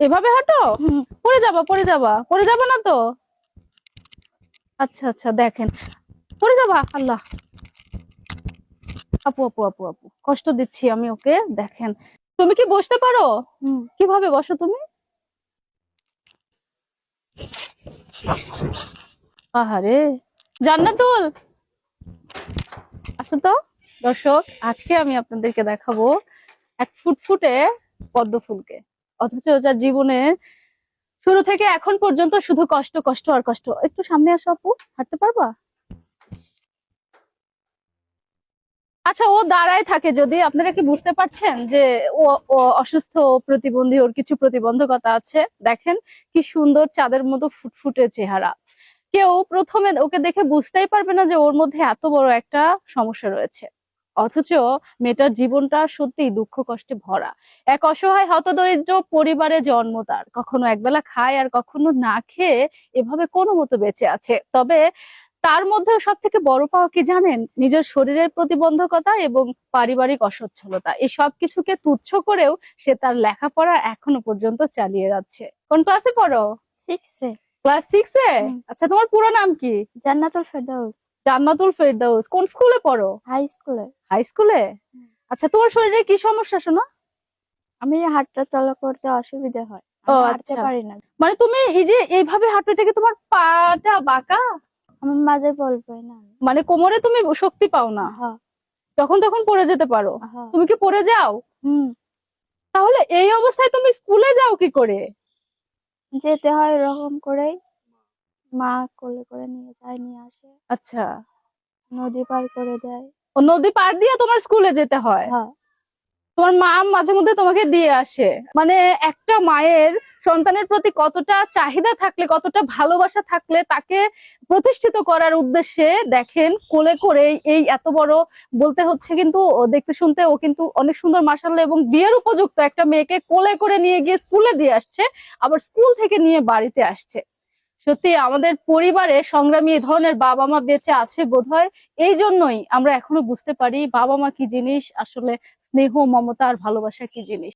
এভাবে হাঁটো। পড়ে যাবা পড়ে যাবা। পড়ে যাবা না তো? আচ্ছা আচ্ছা দেখেন। পড়ে যাবা? আল্লাহ। আপু আপু আপু আপু কষ্ট দিচ্ছি আমি ওকে দেখেন। তুমি কি বসতে পারো? কীভাবে বসো তুমি? আহারে জান্নাতুল! আসো তো দর্শক আজকে আমি আপনাদেরকে দেখাবো এক ফুটফুটে পদ্ম ফুলকে। অথচ যার জীবনে শুরু থেকে এখন পর্যন্ত শুধু কষ্ট কষ্ট আর কষ্ট। একটু সামনে আসো আপু, হাঁটতে পারবা? আচ্ছা ও দাঁড়ায় থাকে যদি। আপনারা কি বুঝতে পারছেন যে ও অসুস্থ প্রতিবন্ধী, ওর কিছু প্রতিবন্ধকতা আছে? দেখেন কি সুন্দর চাঁদের মতো ফুটফুটে চেহারা। কেউ প্রথমে ওকে দেখে বুঝতেই পারবে না যে ওর মধ্যে এত বড় একটা সমস্যা রয়েছে। অথচ মেয়েটার জীবনটা সত্যিই দুঃখ কষ্টে ভরা। এক অসহায় হতদরিদ্র পরিবারে জন্ম তার। কখনো একবেলা খায় আর কখনো না খেয়ে এভাবে কোনো মতো বেঁচে আছে। তবে তার মধ্যেও সব থেকে বড় পাওয়া কি জানেন? নিজের শরীরের প্রতিবন্ধকতা এবং পারিবারিক অসচ্ছলতা। এই সব কিছুকে তুচ্ছ করেও সে তার লেখাপড়া এখনও পর্যন্ত চালিয়ে যাচ্ছে। কোন ক্লাসে পড়ো? সিক্সে ক্লাস সিক্সে হুম। আচ্ছা তোমার পুরো নাম কি? জান্নাতুল ফেরদাউস। জান্নাতুল ফেরদৌস কোন স্কুলে পড়ো? হাই স্কুলে হাই স্কুলে আচ্ছা তোমার শরীরে কি সমস্যা শোনো? আমি হাঁটা চলা করতে অসুবিধা হয়। ও, আচ্ছা। পারি না। মানে তুমি এই যে এইভাবে হাঁটতে তোমার পাটা বাঁকা? আমার মাঝে বল পাই না। মানে কোমরে তুমি শক্তি পাও না? হ্যাঁ। যখন তখন পড়ে যেতে পারো। হ্যাঁ। তুমি কি পড়ে যাও? হুম। তাহলে এই অবস্থায় তুমি স্কুলে যাও কি করে? যেতে হয় এরকম করেই। মা কোলে করে নিয়ে যায় নিয়ে আসে। আচ্ছা। নদী পার করে দেয়। ও নদী পার দিয়ে তোমার স্কুলে যেতে হয়? হ্যাঁ। তোমার মা মাঝে মধ্যে তোমাকে দিয়ে আসে। মানে একটা মায়ের সন্তানের প্রতি কতটা চাহিদা থাকলে, কতটা ভালোবাসা থাকলে তাকে প্রতিষ্ঠিত করার উদ্দেশ্যে দেখেন, কোলে করে এই এত বড় বলতে হচ্ছে কিন্তু দেখতে শুনতে ও কিন্তু অনেক সুন্দর মার্শাল এবং বিয়ের উপযুক্ত একটা মেয়েকে কোলে করে নিয়ে গিয়ে স্কুলে দিয়ে আসছে, আবার স্কুল থেকে নিয়ে বাড়িতে আসছে। সত্যি আমাদের পরিবারে সংগ্রামী এই ধরনের বাবা মা বেঁচে আছে বোধহয়। এই জন্যই আমরা এখনও বুঝতে পারি বাবা মা কি জিনিস, আসলে স্নেহ, মমতা আর ভালোবাসা কি জিনিস।